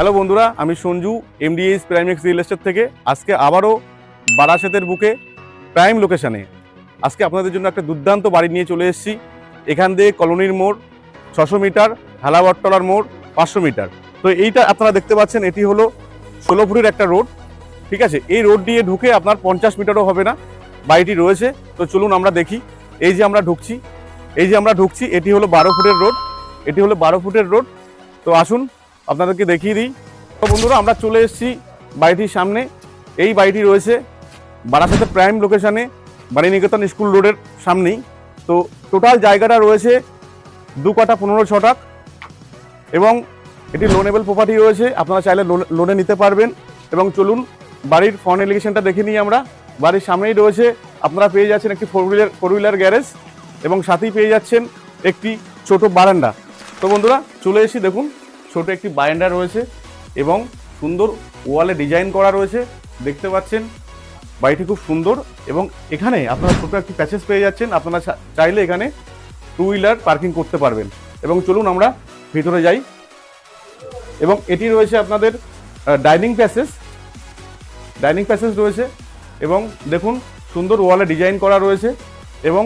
Hello বন্ধুরা, আমি Sanju MDS Primex real estate থেকে। আজকে আবারও বারাসাতের বুকে প্রাইম লোকেশানে আজকে আপনাদের জন্য একটা দুর্দান্ত বাড়ি নিয়ে চলে এসেছি। এখান দিয়ে কলোনির মোড়, ছশো মিটার হালাবট্টলার মোড়, পাঁচশো মিটার। তো এইটা আপনারা দেখতে পাচ্ছেন, এটি হলো ষোলো ফুটের একটা রোড। ঠিক আছে, এই রোড দিয়ে ঢুকে আপনার পঞ্চাশ মিটারও হবে না, বাড়িটি রয়েছে। তো চলুন আমরা দেখি, এই যে আমরা ঢুকছি, এই যে আমরা ঢুকছি, এটি হলো বারো ফুটের রোড। এটি হলো বারো ফুটের রোড। তো আসুন আপনাদেরকে দেখিয়ে দিই। তো বন্ধুরা, আমরা চলে এসেছি বাড়িটির সামনে। এই বাড়িটি রয়েছে বারাসাতের প্রাইম লোকেশনে, বাণীনিকেতন স্কুল রোডের সামনেই। তো টোটাল জায়গাটা রয়েছে দু কাটা পনেরো ছটাক এবং এটি লোনেবল প্রপার্টি রয়েছে। আপনারা চাইলে লোনে নিতে পারবেন। এবং চলুন, বাড়ির ফ্রন্ট এলিগেশনটা দেখে নিই আমরা। বাড়ির সামনেই রয়েছে, আপনারা পেয়ে যাচ্ছেন একটি four wheeler four wheeler garage এবং সাথেই পেয়ে যাচ্ছেন একটি ছোট বারান্দা। তো বন্ধুরা, চলে এসেছি, দেখুন। ছোট একটি বারান্দা রয়েছে এবং সুন্দর ওয়ালে ডিজাইন করা রয়েছে। দেখতে পাচ্ছেন, বাড়িটি খুব সুন্দর এবং এখানে আপনারা ছোট একটি প্যাসেজ পেয়ে যাচ্ছেন। আপনারা চাইলে এখানে টু হুইলার পার্কিং করতে পারবেন। এবং চলুন আমরা ভিতরে যাই। এবং এটি রয়েছে আপনাদের ডাইনিং প্যাসেজ ডাইনিং প্যাসেজ রয়েছে এবং দেখুন, সুন্দর ওয়ালে ডিজাইন করা রয়েছে এবং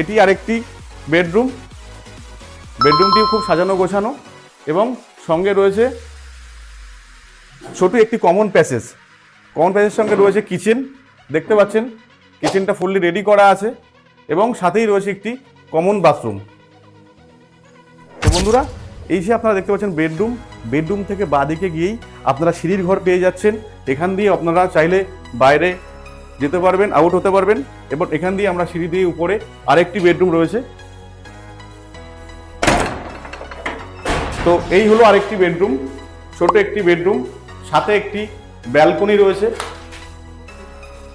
এটি আরেকটি বেডরুম। বেডরুমটি খুব সাজানো গোছানো এবং সঙ্গে রয়েছে ছোট একটি কমন প্যাসেজ কমন প্যাসেজের সঙ্গে রয়েছে কিচেন দেখতে পাচ্ছেন? কিচেনটা ফুললি রেডি করা আছে এবং সাথেই রয়েছে একটি কমন বাথরুম তো বন্ধুরা, এই যে আপনারা দেখতে পাচ্ছেন বেডরুম বেডরুম থেকে বাঁদিকে গিয়েই আপনারা সিঁড়ির ঘর পেয়ে যাচ্ছেন। এখান দিয়ে আপনারা চাইলে বাইরে যেতে পারবেন আউট হতে পারবেন এবং এখান দিয়ে আমরা সিঁড়ি দিয়ে উপরে আরেকটি বেডরুম রয়েছে। তো এই হলো আরেকটি বেডরুম, ছোট একটি বেডরুম, সাথে একটি ব্যালকনি রয়েছে।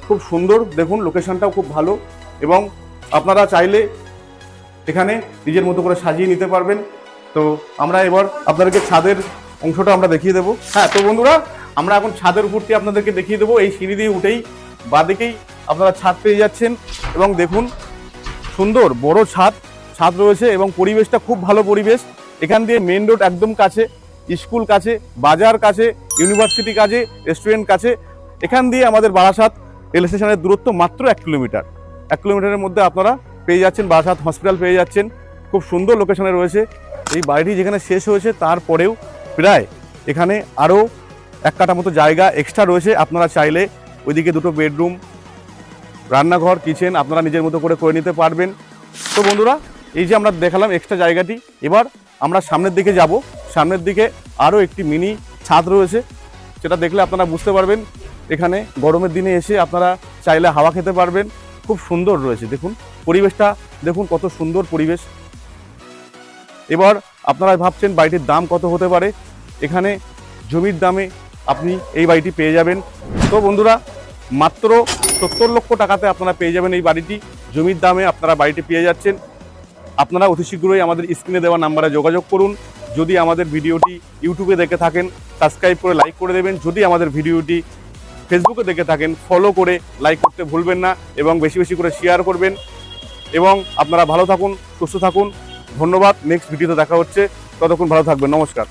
খুব সুন্দর, দেখুন লোকেশনটাও খুব ভালো এবং আপনারা চাইলে এখানে নিজের মতো করে সাজিয়ে নিতে পারবেন। তো আমরা এবার আপনাদেরকে ছাদের অংশটা আমরা দেখিয়ে দেবো। হ্যাঁ তো বন্ধুরা, আমরা এখন ছাদের উপরটি আপনাদেরকে দেখিয়ে দেবো। এই সিঁড়ি দিয়ে উঠেই বাদিকেই আপনারা ছাদ পেয়ে যাচ্ছেন এবং দেখুন সুন্দর বড় ছাদ ছাদ রয়েছে এবং পরিবেশটা খুব ভালো পরিবেশ। এখান দিয়ে মেন রোড একদম কাছে স্কুল কাছে, বাজার কাছে ইউনিভার্সিটি কাছে রেস্টুরেন্ট কাছে। এখান দিয়ে আমাদের বারাসাত রেল স্টেশনের দূরত্ব মাত্র এক কিলোমিটার। এক কিলোমিটারের মধ্যে আপনারা পেয়ে যাচ্ছেন, বারাসাত হসপিটাল পেয়ে যাচ্ছেন। খুব সুন্দর লোকেশনে রয়েছে। এই বাড়িটি যেখানে শেষ হয়েছে, তারপরেও প্রায় এখানে আরও এক কাটা মতো জায়গা এক্সট্রা রয়েছে। আপনারা চাইলে ওইদিকে দুটো বেডরুম রান্নাঘর কিচেন আপনারা নিজের মতো করে করে নিতে পারবেন। তো বন্ধুরা, এই যে আমরা দেখালাম এক্সট্রা জায়গাটি, এবার আমরা সামনের দিকে যাব। সামনের দিকে আরও একটি মিনি ছাদ রয়েছে। সেটা দেখলে আপনারা বুঝতে পারবেন, এখানে গরমের দিনে এসে আপনারা চাইলে হাওয়া খেতে পারবেন। খুব সুন্দর রয়েছে, দেখুন। পরিবেশটা, দেখুন কত সুন্দর পরিবেশ। এবার আপনারা ভাবছেন বাড়িটির দাম কত হতে পারে। এখানে জমির দামে আপনি এই বাড়িটি পেয়ে যাবেন। তো বন্ধুরা, মাত্র সত্তর লক্ষ টাকাতে আপনারা পেয়ে যাবেন এই বাড়িটি। জমির দামে আপনারা বাড়িটি পেয়ে যাচ্ছেন। আপনারা অতি শীঘ্রই আমাদের স্ক্রিনে দেওয়া নাম্বারে যোগাযোগ করুন। যদি আমাদের ভিডিওটি ইউটিউবে দেখে থাকেন সাবস্ক্রাইব করে লাইক করে দেবেন। যদি আমাদের ভিডিওটি ফেসবুকে দেখে থাকেন ফলো করে লাইক করতে ভুলবেন না এবং বেশি বেশি করে শেয়ার করবেন। এবং আপনারা ভালো থাকুন, সুস্থ থাকুন। ধন্যবাদ। নেক্সট ভিডিওতে দেখা হচ্ছে। ততক্ষণ ভালো থাকবেন। নমস্কার।